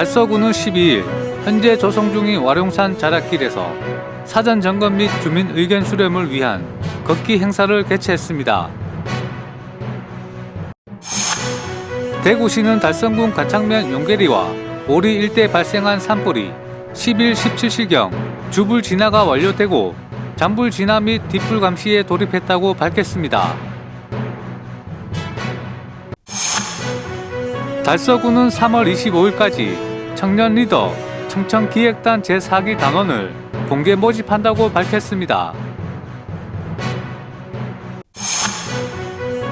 달서구는 12일 현재 조성 중인 와룡산 자락길에서 사전 점검 및 주민 의견 수렴을 위한 걷기 행사를 개최했습니다. 대구시는 달성군 가창면 용계리와 오리 일대 발생한 산불이 10일 17시경 주불 진화가 완료되고 잔불 진화 및 뒷불 감시에 돌입했다고 밝혔습니다. 달서구는 3월 25일까지 청년 리더 청천기획단 제4기 단원을 공개 모집한다고 밝혔습니다.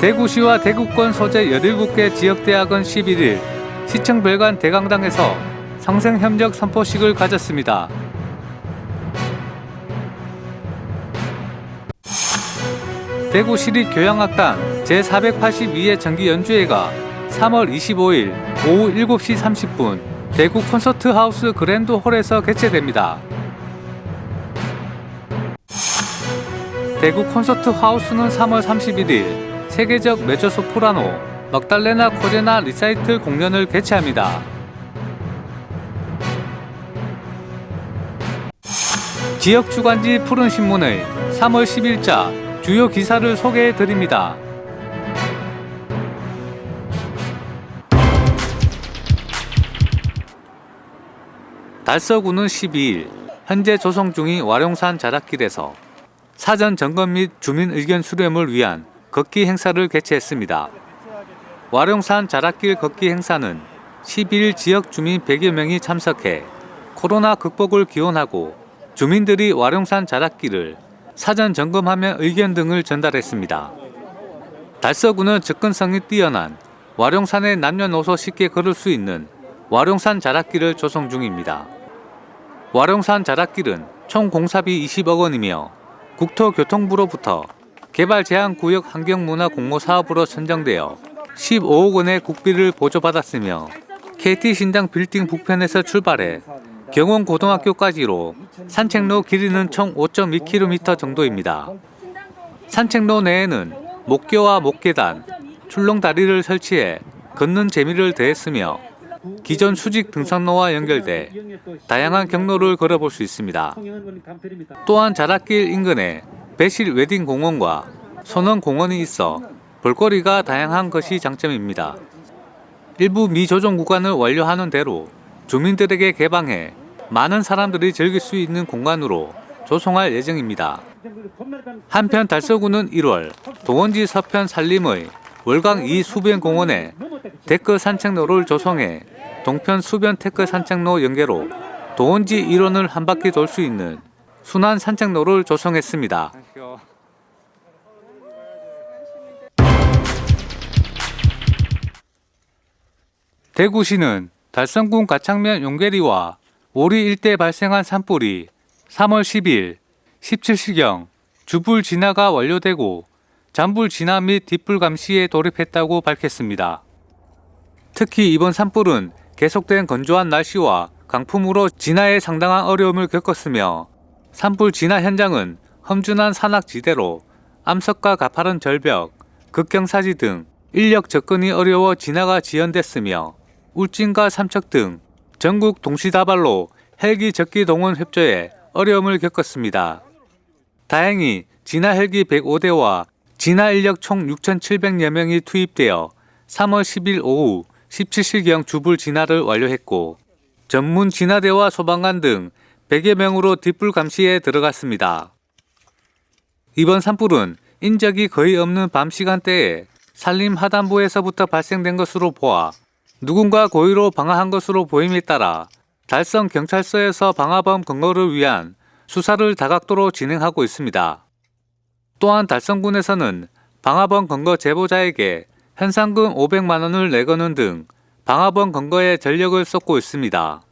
대구시와 대구권 소재 17개 지역대학은 11일 시청 별관 대강당에서 성생협력 선포식을 가졌습니다. 대구시립교향악단 제482회 정기연주회가 3월 25일 오후 7시 30분 대구 콘서트 하우스 그랜드 홀에서 개최됩니다. 대구 콘서트 하우스는 3월 31일 세계적 메조소프라노 mag달레나 코제나 리사이틀 공연을 개최합니다. 지역 주간지 푸른 신문의 3월 10일자 주요 기사를 소개해 드립니다. 달서구는 12일 현재 조성 중인 와룡산 자락길에서 사전 점검 및 주민 의견 수렴을 위한 걷기 행사를 개최했습니다. 와룡산 자락길 걷기 행사는 12일 지역 주민 100여 명이 참석해 코로나 극복을 기원하고 주민들이 와룡산 자락길을 사전 점검하며 의견 등을 전달했습니다. 달서구는 접근성이 뛰어난 와룡산의 남녀노소 쉽게 걸을 수 있는 와룡산 자락길을 조성 중입니다. 와룡산 자락길은 총 공사비 20억 원이며 국토교통부로부터 개발 제한 구역 환경문화 공모 사업으로 선정되어 15억 원의 국비를 보조받았으며 KT 신당 빌딩 북편에서 출발해 경원 고등학교까지로 산책로 길이는 총 5.2km 정도입니다. 산책로 내에는 목교와 목계단, 출렁다리를 설치해 걷는 재미를 더했으며 기존 수직 등산로와 연결돼 다양한 경로를 걸어볼 수 있습니다. 또한 자락길 인근에 배실 웨딩 공원과 선원 공원이 있어 볼거리가 다양한 것이 장점입니다. 일부 미조정 구간을 완료하는 대로 주민들에게 개방해 많은 사람들이 즐길 수 있는 공간으로 조성할 예정입니다. 한편 달서구는 1월 도원지 서편 산림의 월강 2 수변 공원에 데크 산책로를 조성해 동편 수변 테크 산책로 연계로 도원지 일원을 한 바퀴 돌 수 있는 순환 산책로를 조성했습니다. 대구시는 달성군 가창면 용계리와 오리 일대 발생한 산불이 3월 10일 17시경 주불 진화가 완료되고 잔불 진화 및 뒷불 감시에 돌입했다고 밝혔습니다. 특히 이번 산불은 계속된 건조한 날씨와 강풍으로 진화에 상당한 어려움을 겪었으며 산불 진화 현장은 험준한 산악지대로 암석과 가파른 절벽, 극경사지 등 인력 접근이 어려워 진화가 지연됐으며 울진과 삼척 등 전국 동시다발로 헬기 적기 동원 협조에 어려움을 겪었습니다. 다행히 진화 헬기 105대와 진화 인력 총 6,700여 명이 투입되어 3월 10일 오후 17시경 주불 진화를 완료했고 전문 진화대와 소방관 등 100여 명으로 뒷불 감시에 들어갔습니다. 이번 산불은 인적이 거의 없는 밤 시간대에 산림 하단부에서부터 발생된 것으로 보아 누군가 고의로 방화한 것으로 보임에 따라 달성 경찰서에서 방화범 근거를 위한 수사를 다각도로 진행하고 있습니다. 또한 달성군에서는 방화범 근거 제보자에게 현상금 500만 원을 내거는 등 방화범 근거에 전력을 쏟고 있습니다.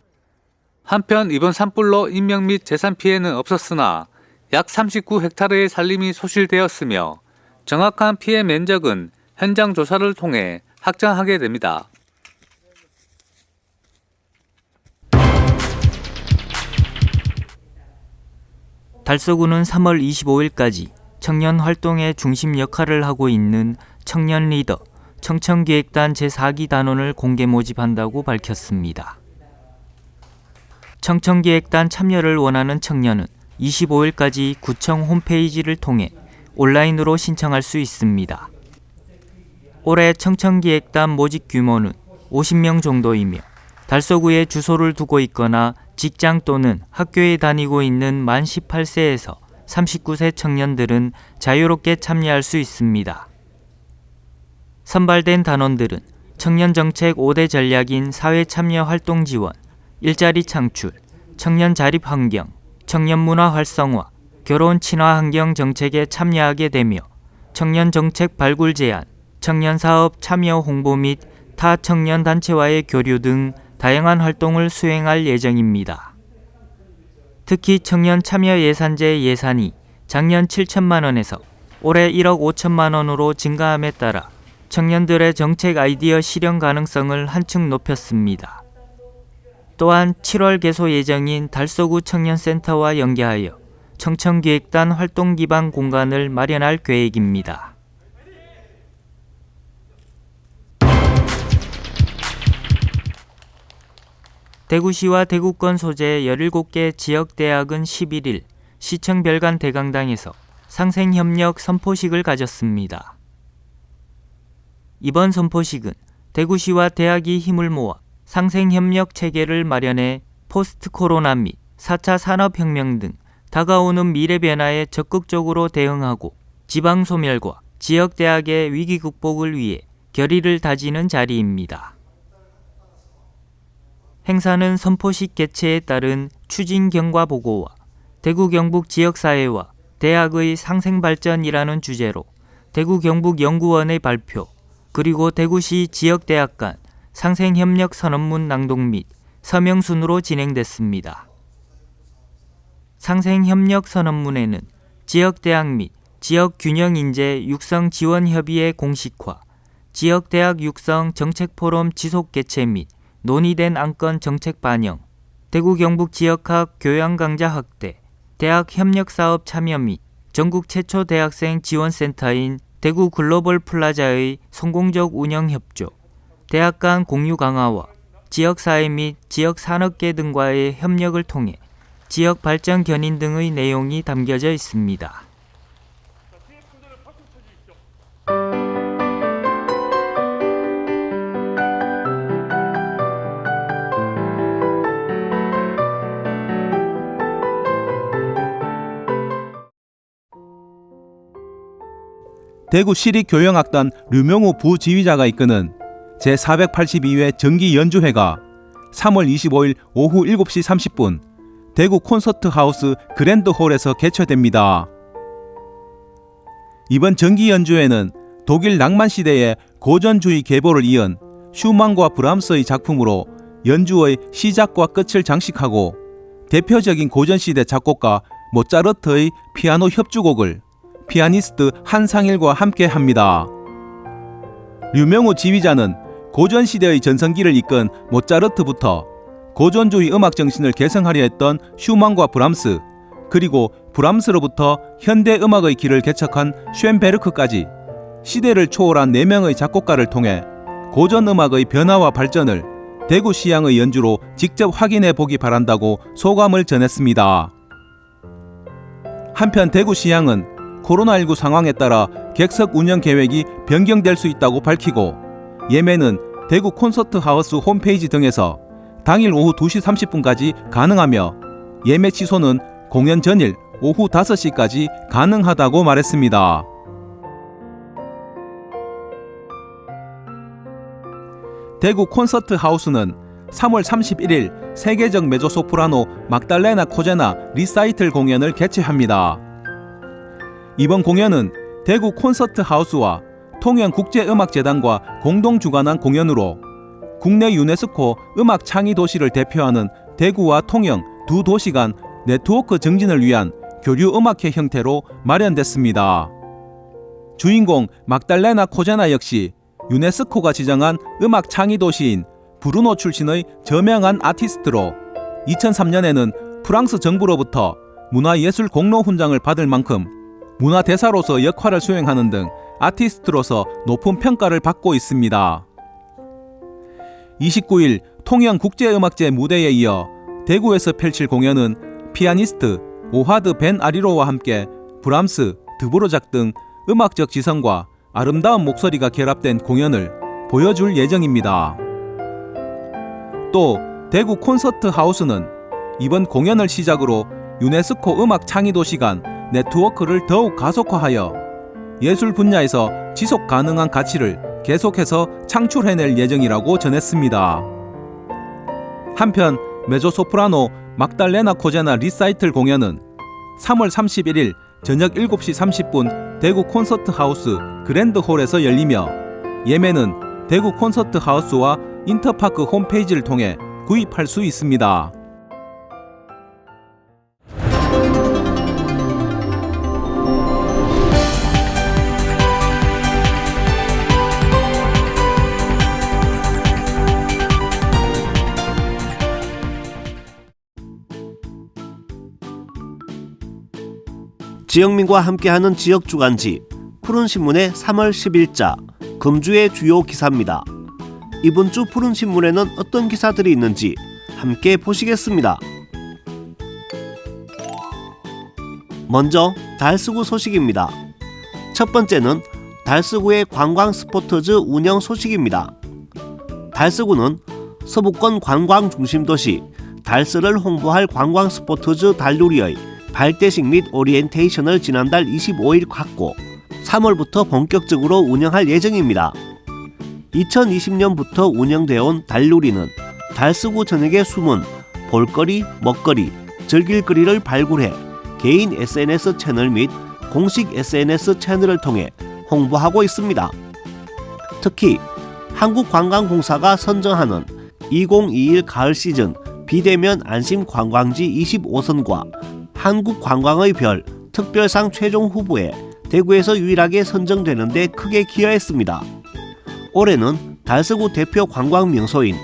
한편 이번 산불로 인명 및 재산 피해는 없었으나 약 39헥타르의 산림이 소실되었으며 정확한 피해 면적은 현장 조사를 통해 확정하게 됩니다. 달서구는 3월 25일까지 청년 활동의 중심 역할을 하고 있는 청년 리더 청천기획단 제4기 단원을 공개 모집한다고 밝혔습니다. 청천기획단 참여를 원하는 청년은 25일까지 구청 홈페이지를 통해 온라인으로 신청할 수 있습니다. 올해 청천기획단 모집 규모는 50명 정도이며 달서구에 주소를 두고 있거나 직장 또는 학교에 다니고 있는 만 18세에서 39세 청년들은 자유롭게 참여할 수 있습니다. 선발된 단원들은 청년 정책 5대 전략인 사회 참여 활동 지원, 일자리 창출, 청년 자립 환경, 청년 문화 활성화, 결혼 친화 환경 정책에 참여하게 되며 청년 정책 발굴 제안, 청년 사업 참여 홍보 및 타 청년 단체와의 교류 등 다양한 활동을 수행할 예정입니다. 특히 청년 참여 예산제 예산이 작년 7천만 원에서 올해 1억 5천만 원으로 증가함에 따라 청년들의 정책 아이디어 실현 가능성을 한층 높였습니다. 또한 7월 개소 예정인 달서구 청년센터와 연계하여 청천기획단 활동 기반 공간을 마련할 계획입니다. 대구시와 대구권 소재 17개 지역대학은 11일 시청 별관 대강당에서 상생협력 선포식을 가졌습니다. 이번 선포식은 대구시와 대학이 힘을 모아 상생협력 체계를 마련해 포스트 코로나 및 4차 산업혁명 등 다가오는 미래 변화에 적극적으로 대응하고 지방 소멸과 지역 대학의 위기 극복을 위해 결의를 다지는 자리입니다. 행사는 선포식 개최에 따른 추진 경과 보고와 대구 경북 지역 사회와 대학의 상생 발전이라는 주제로 대구 경북 연구원의 발표 그리고 대구시 지역 대학 간 상생 협력 선언문 낭독 및 서명 순으로 진행됐습니다. 상생 협력 선언문에는 지역 대학 및 지역 균형 인재 육성 지원 협의회 공식화, 지역 대학 육성 정책 포럼 지속 개최 및 논의된 안건 정책 반영, 대구 경북 지역학 교양 강좌 확대, 대학 협력 사업 참여 및 전국 최초 대학생 지원센터인 대구 글로벌 플라자의 성공적 운영 협조, 대학 간 공유 강화와 지역 사회 및 지역 산업계 등과의 협력을 통해 지역 발전 견인 등의 내용이 담겨져 있습니다. 대구 시립교영악단 류명우 부지휘자가 이끄는 제482회 정기 연주회가 3월 25일 오후 7시 30분 대구 콘서트 하우스 그랜드홀에서 개최됩니다. 이번 정기 연주회는 독일 낭만 시대의 고전주의 계보를 이은 슈만과 브람스의 작품으로 연주의 시작과 끝을 장식하고 대표적인 고전시대 작곡가 모차르트의 피아노 협주곡을 피아니스트 한상일과 함께 합니다. 류명우 지휘자는 고전 시대의 전성기를 이끈 모차르트부터 고전주의 음악 정신을 계승하려 했던 슈만과 브람스, 그리고 브람스로부터 현대 음악의 길을 개척한 쉔베르크까지 시대를 초월한 4명의 작곡가를 통해 고전 음악의 변화와 발전을 대구 시향의 연주로 직접 확인해 보기 바란다고 소감을 전했습니다. 한편 대구 시향은 코로나19 상황에 따라 객석 운영 계획이 변경될 수 있다고 밝히고 예매는 대구 콘서트 하우스 홈페이지 등에서 당일 오후 2시 30분까지 가능하며 예매 취소는 공연 전일 오후 5시까지 가능하다고 말했습니다. 대구 콘서트 하우스는 3월 31일 세계적 메조소프라노 막달레나 코제나 리사이틀 공연을 개최합니다. 이번 공연은 대구 콘서트 하우스와 통영국제음악재단과 공동 주관한 공연으로 국내 유네스코 음악 창의 도시를 대표하는 대구와 통영 두 도시 간 네트워크 증진을 위한 교류 음악회 형태로 마련됐습니다. 주인공 막달레나 코제나 역시 유네스코가 지정한 음악 창의 도시인 브루노 출신의 저명한 아티스트로 2003년에는 프랑스 정부로부터 문화예술 공로 훈장을 받을 만큼 문화대사로서 역할을 수행하는 등 아티스트로서 높은 평가를 받고 있습니다. 29일 통영 국제음악제 무대에 이어 대구에서 펼칠 공연은 피아니스트 오하드 벤 아리로와 함께 브람스, 드보르작 등 음악적 지성과 아름다운 목소리가 결합된 공연을 보여줄 예정입니다. 또 대구 콘서트 하우스는 이번 공연을 시작으로 유네스코 음악 창의 도시간 네트워크를 더욱 가속화하여 예술 분야에서 지속 가능한 가치를 계속해서 창출해낼 예정이라고 전했습니다. 한편 메조소프라노 막달레나 코제나 리사이틀 공연은 3월 31일 저녁 7시 30분 대구 콘서트 하우스 그랜드 홀에서 열리며 예매는 대구 콘서트 하우스와 인터파크 홈페이지를 통해 구입할 수 있습니다. 지영민과 함께하는 지역 주간지 푸른 신문의 3월 10일자 금주의 주요 기사입니다. 이번 주 푸른 신문에는 어떤 기사들이 있는지 함께 보시겠습니다. 먼저 달수구 소식입니다. 첫 번째는 달수구의 관광 스포터즈 운영 소식입니다. 달수구는 서부권 관광 중심 도시 달서를 홍보할 관광 스포터즈 달누리의 발대식 및 오리엔테이션을 지난달 25일 갖고 3월부터 본격적으로 운영할 예정입니다. 2020년부터 운영되어 온 달누리는 달수구 전역의 숨은 볼거리, 먹거리, 즐길거리를 발굴해 개인 SNS 채널 및 공식 SNS 채널을 통해 홍보하고 있습니다. 특히 한국관광공사가 선정하는 2021 가을 시즌 비대면 안심 관광지 25선과 한국 관광의 별 특별상 최종 후보에 대구에서 유일하게 선정되는 데 크게 기여했습니다. 올해는 달서구 대표 관광 명소인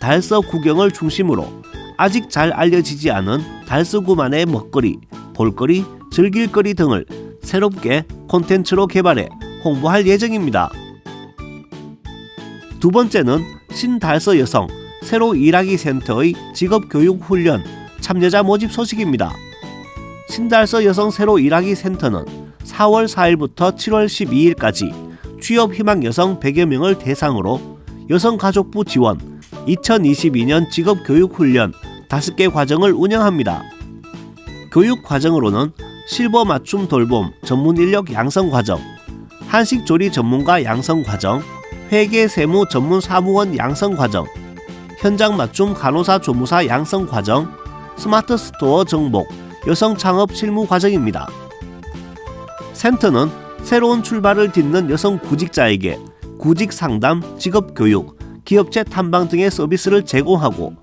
달서 구경을 중심으로 아직 잘 알려지지 않은 달서구만의 먹거리, 볼거리, 즐길거리 등을 새롭게 콘텐츠로 개발해 홍보할 예정입니다. 두 번째는 신달서 여성 새로 일하기 센터의 직업교육 훈련 참여자 모집 소식입니다. 신달서 여성 새로 일하기 센터는 4월 4일부터 7월 12일까지 취업 희망 여성 100여 명을 대상으로 여성가족부 지원 2022년 직업교육훈련 5개 과정을 운영합니다. 교육 과정으로는 실버 맞춤 돌봄 전문 인력 양성 과정, 한식 조리 전문가 양성 과정, 회계 세무 전문 사무원 양성 과정, 현장 맞춤 간호사 조무사 양성 과정, 스마트 스토어 정복, 여성 창업 실무 과정입니다. 센터는 새로운 출발을 딛는 여성 구직자에게 구직 상담, 직업 교육, 기업체 탐방 등의 서비스를 제공하고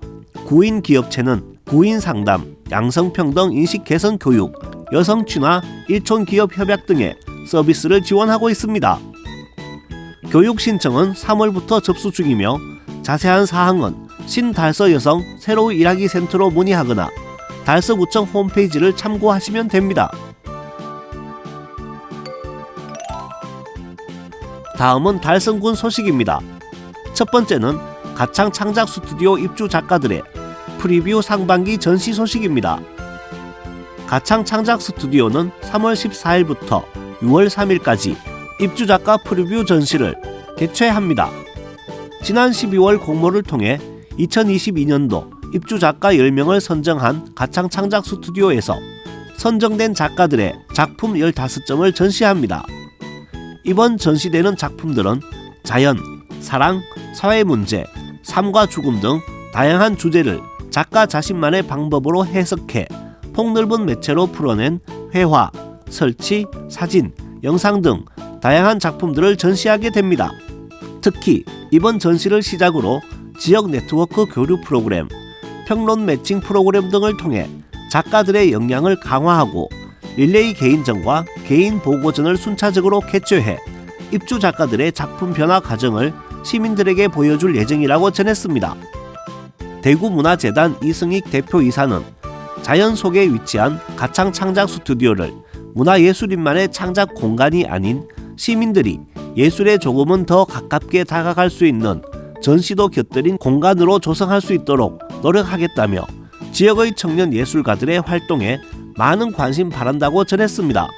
구인 기업체는 구인 상담, 양성평등 인식 개선 교육, 여성 친화, 일촌 기업 협약 등의 서비스를 지원하고 있습니다. 교육 신청은 3월부터 접수 중이며 자세한 사항은 신달서 여성 새로 일하기 센터로 문의하거나 달서구청 홈페이지를 참고하시면 됩니다. 다음은 달성군 소식입니다. 첫 번째는 가창 창작 스튜디오 입주 작가들의 프리뷰 상반기 전시 소식입니다. 가창 창작 스튜디오는 3월 14일부터 6월 3일까지 입주 작가 프리뷰 전시를 개최합니다. 지난 12월 공모를 통해 2022년도 입주 작가 10명을 선정한 가창 창작 스튜디오에서 선정된 작가들의 작품 15점을 전시합니다. 이번 전시되는 작품들은 자연, 사랑, 사회 문제, 삶과 죽음 등 다양한 주제를 작가 자신만의 방법으로 해석해 폭넓은 매체로 풀어낸 회화, 설치, 사진, 영상 등 다양한 작품들을 전시하게 됩니다. 특히 이번 전시를 시작으로 지역 네트워크 교류 프로그램, 평론 매칭 프로그램 등을 통해 작가들의 역량을 강화하고 릴레이 개인전과 개인 보고전을 순차적으로 개최해 입주 작가들의 작품 변화 과정을 시민들에게 보여줄 예정이라고 전했습니다. 대구문화재단 이승익 대표이사는 자연 속에 위치한 가창 창작 스튜디오를 문화예술인만의 창작 공간이 아닌 시민들이 예술에 조금은 더 가깝게 다가갈 수 있는 전시도 곁들인 공간으로 조성할 수 있도록 노력하겠다며 지역의 청년 예술가들의 활동에 많은 관심 바란다고 전했습니다.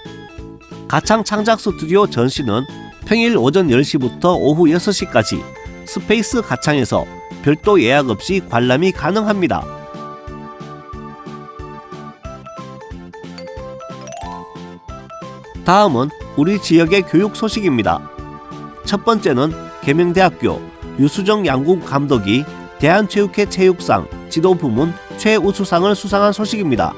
가창 창작 스튜디오 전시는 평일 오전 10시부터 오후 6시까지 스페이스 가창에서 별도 예약 없이 관람이 가능합니다. 다음은 우리 지역의 교육 소식입니다. 첫 번째는 계명대학교 유수정 양궁 감독이 대한체육회 체육상 지도 부문 최우수상을 수상한 소식입니다.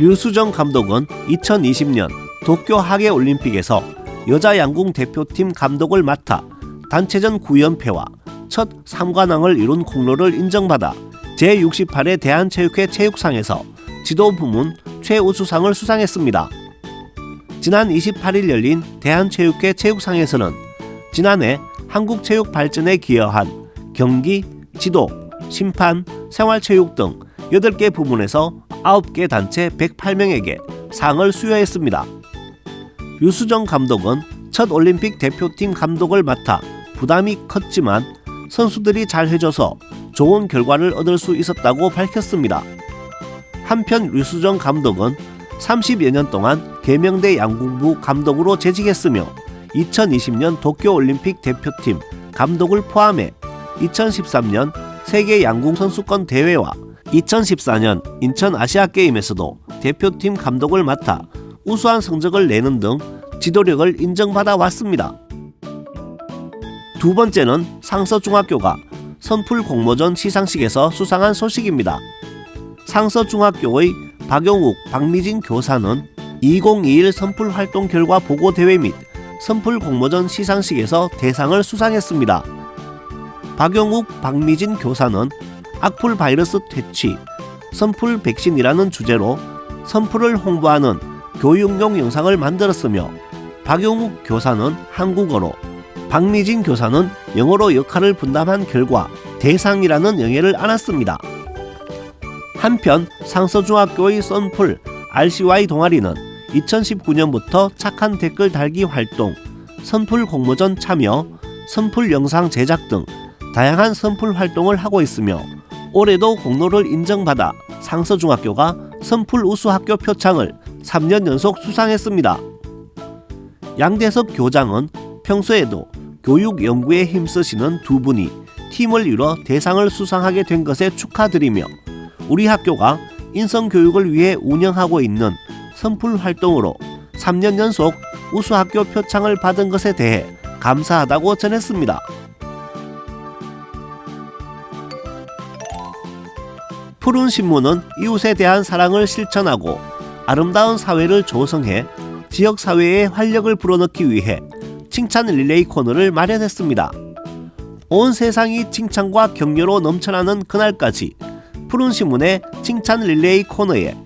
유수정 감독은 2020년 도쿄 하계 올림픽에서 여자 양궁 대표팀 감독을 맡아 단체전 9연패와 첫 3관왕을 이룬功勞를 인정받아 제68회 대한체육회 체육상에서 지도 부문 최우수상을 수상했습니다. 지난 28일 열린 대한체육회 체육상에서는 지난해 한국 체육 발전에 기여한 경기, 지도, 심판, 생활체육 등 8개 부문에서 9개 단체 108명에게 상을 수여했습니다. 유수정 감독은 첫 올림픽 대표팀 감독을 맡아 부담이 컸지만 선수들이 잘 해줘서 좋은 결과를 얻을 수 있었다고 밝혔습니다. 한편 류수정 감독은 30여 년 동안 계명대 양궁부 감독으로 재직했으며 2020년 도쿄올림픽 대표팀 감독을 포함해 2013년 세계 양궁 선수권 대회와 2014년 인천 아시아 게임에서도 대표팀 감독을 맡아 우수한 성적을 내는 등 지도력을 인정받아 왔습니다. 두 번째는 상서중학교가 선풀 공모전 시상식에서 수상한 소식입니다. 상서중학교의 박용욱, 박미진 교사는 2021 선풀 활동 결과 보고 대회 및 선풀 공모전 시상식에서 대상을 수상했습니다. 박용욱, 박미진 교사는 악플 바이러스 퇴치, 선풀 백신이라는 주제로 선풀을 홍보하는 교육용 영상을 만들었으며 박용욱 교사는 한국어로 박미진 교사는 영어로 역할을 분담한 결과 대상이라는 영예를 안았습니다. 한편 상서중학교의 썬풀 RCY 동아리는 2019년부터 착한 댓글 달기 활동, 선풀 공모전 참여, 선풀 영상 제작 등 다양한 선풀 활동을 하고 있으며 올해도 공로를 인정받아 상서중학교가 선풀 우수학교 표창을 3년 연속 수상했습니다. 양대석 교장은 평소에도 교육 연구에 힘쓰시는 두 분이 팀을 이뤄 대상을 수상하게 된 것에 축하드리며 우리 학교가 인성 교육을 위해 운영하고 있는 선풀 활동으로 3년 연속 우수학교 표창을 받은 것에 대해 감사하다고 전했습니다. 푸른 신문은 이웃에 대한 사랑을 실천하고 아름다운 사회를 조성해 지역 사회에 활력을 불어넣기 위해 칭찬 릴레이 코너를 마련했습니다. 온 세상이 칭찬과 격려로 넘쳐나는 그날까지 푸른 신문의 칭찬 릴레이 코너에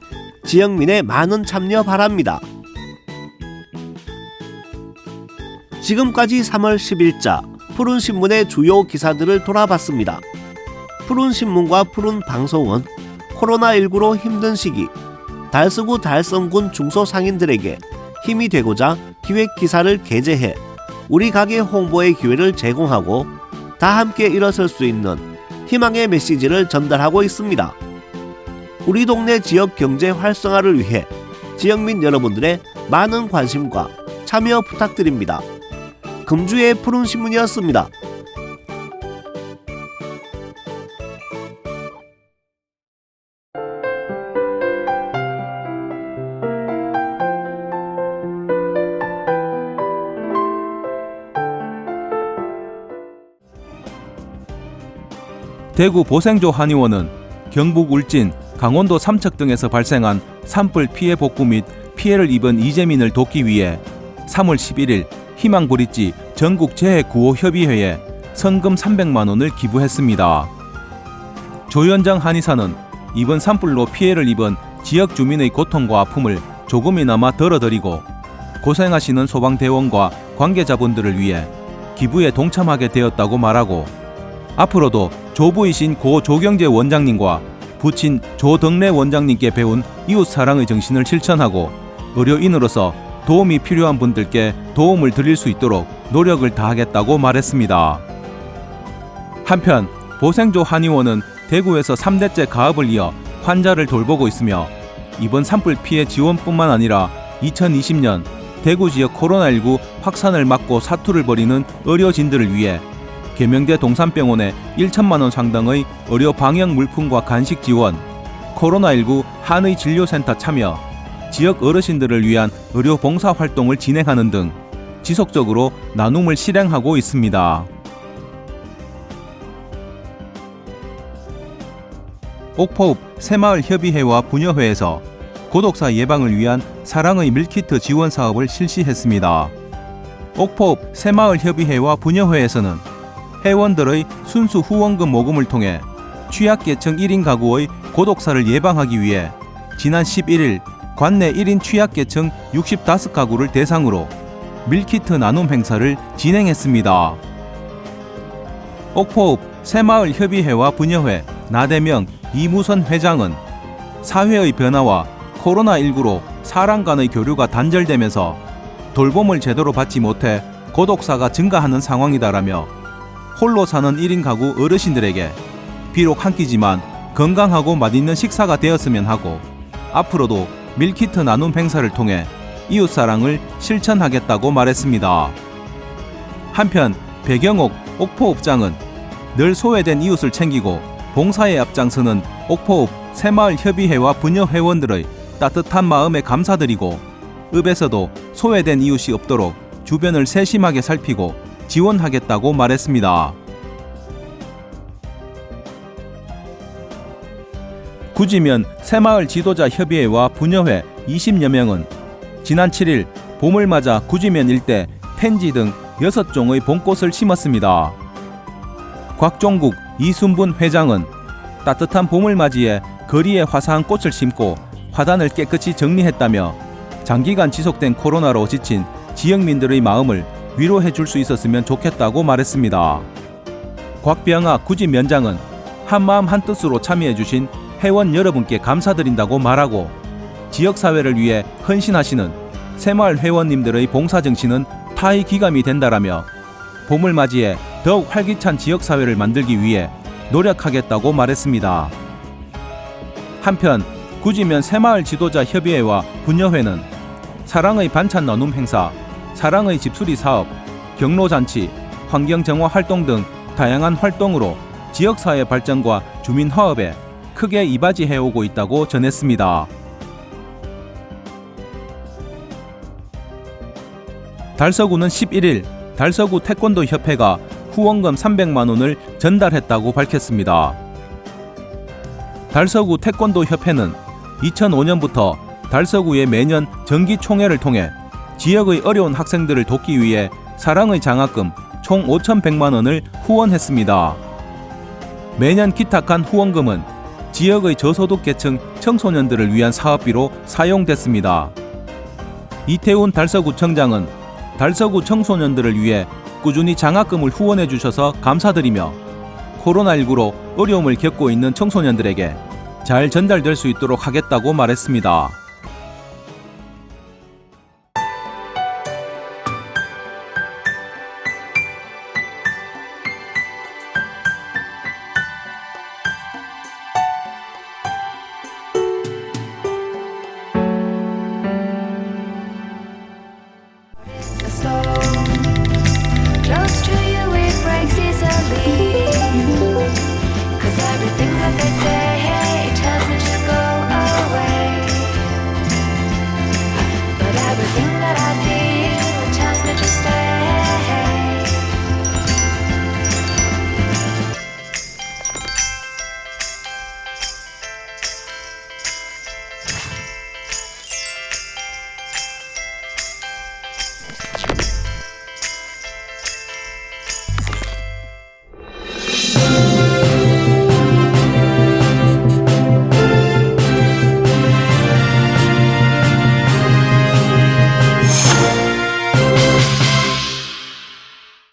지역민의 많은 참여 바랍니다. 지금까지 3월 10일자 푸른 신문의 주요 기사들을 돌아봤습니다. 푸른 신문과 푸른 방송은 코로나19로 힘든 시기 달서구 달성군 중소상인들에게 힘이 되고자 기획 기사를 게재해 우리 가게 홍보의 기회를 제공하고 다 함께 일어설 수 있는 희망의 메시지를 전달하고 있습니다. 우리 동네 지역 경제 활성화를 위해 지역민 여러분들의 많은 관심과 참여 부탁드립니다. 금주의 푸른 신문이었습니다. 대구 보생조 한의원은 경북 울진, 강원도 삼척 등에서 발생한 산불 피해 복구 및 피해를 입은 이재민을 돕기 위해 3월 11일 희망브릿지 전국 재해 구호 협의회에 성금 300만 원을 기부했습니다. 조현장 한의사는 이번 산불로 피해를 입은 지역 주민의 고통과 아픔을 조금이나마 덜어드리고 고생하시는 소방대원과 관계자분들을 위해 기부에 동참하게 되었다고 말하고 앞으로도 조부이신 고 조경재 원장님과 부친 조덕래 원장님께 배운 이웃 사랑의 정신을 실천하고 의료인으로서 도움이 필요한 분들께 도움을 드릴 수 있도록 노력을 다하겠다고 말했습니다. 한편 보생조 한의원은 대구에서 3대째 가업을 이어 환자를 돌보고 있으며 이번 산불 피해 지원뿐만 아니라 2020년 대구 지역 코로나19 확산을 막고 사투를 벌이는 의료진들을 위해 계명대 동산병원에 1천만 원 상당의 의료 방역 물품과 간식 지원, 코로나19 한의 진료센터 참여, 지역 어르신들을 위한 의료 봉사 활동을 진행하는 등 지속적으로 나눔을 실행하고 있습니다. 옥포읍 새마을 협의회와 부녀회에서 고독사 예방을 위한 사랑의 밀키트 지원 사업을 실시했습니다. 옥포읍 새마을 협의회와 부녀회에서는 회원들의 순수 후원금 모금을 통해 취약계층 1인 가구의 고독사를 예방하기 위해 지난 11일 관내 1인 취약계층 65가구를 대상으로 밀키트 나눔 행사를 진행했습니다. 옥포읍 새마을 협의회와 부녀회 나대명 이무선 회장은 사회의 변화와 코로나19로 사람 간의 교류가 단절되면서 돌봄을 제대로 받지 못해 고독사가 증가하는 상황이다라며 홀로 사는 1인 가구 어르신들에게 비록 한 끼지만 건강하고 맛있는 식사가 되었으면 하고 앞으로도 밀키트 나눔 행사를 통해 이웃사랑을 실천하겠다고 말했습니다. 한편 배경옥 옥포읍장은 늘 소외된 이웃을 챙기고 봉사에 앞장서는 옥포읍 새마을 협의회와 부녀 회원들의 따뜻한 마음에 감사드리고 읍에서도 소외된 이웃이 없도록 주변을 세심하게 살피고 지원하겠다고 말했습니다. 구지면 새마을 지도자 협의회와 부녀회 20여 명은 지난 7일 봄을 맞아 구지면 일대 펜지 등 6종의 봄꽃을 심었습니다. 곽종국 이순분 회장은 따뜻한 봄을 맞이해 거리에 화사한 꽃을 심고 화단을 깨끗이 정리했다며 장기간 지속된 코로나로 지친 지역민들의 마음을 위로해 줄 수 있었으면 좋겠다고 말했습니다. 곽병아 구지면장은 한마음 한뜻으로 참여해 주신 회원 여러분께 감사드린다고 말하고 지역사회를 위해 헌신하시는 새마을 회원님들의 봉사정신은 타의 기감이 된다라며 봄을 맞이해 더욱 활기찬 지역사회를 만들기 위해 노력하겠다고 말했습니다. 한편 구지면 새마을 지도자 협의회와 부녀회는 사랑의 반찬 나눔 행사, 사랑의 집수리 사업, 경로잔치, 환경정화 활동 등 다양한 활동으로 지역사회 발전과 주민 화합에 크게 이바지해오고 있다고 전했습니다. 달서구는 11일 달서구 태권도 협회가 후원금 300만 원을 전달했다고 밝혔습니다. 달서구 태권도 협회는 2005년부터 달서구에 매년 정기 총회를 통해 지역의 어려운 학생들을 돕기 위해 사랑의 장학금 총 5,100만 원을 후원했습니다. 매년 기탁한 후원금은 지역의 저소득 계층 청소년들을 위한 사업비로 사용됐습니다. 이태훈 달서구청장은 달서구 청소년들을 위해 꾸준히 장학금을 후원해 주셔서 감사드리며 코로나19로 어려움을 겪고 있는 청소년들에게 잘 전달될 수 있도록 하겠다고 말했습니다.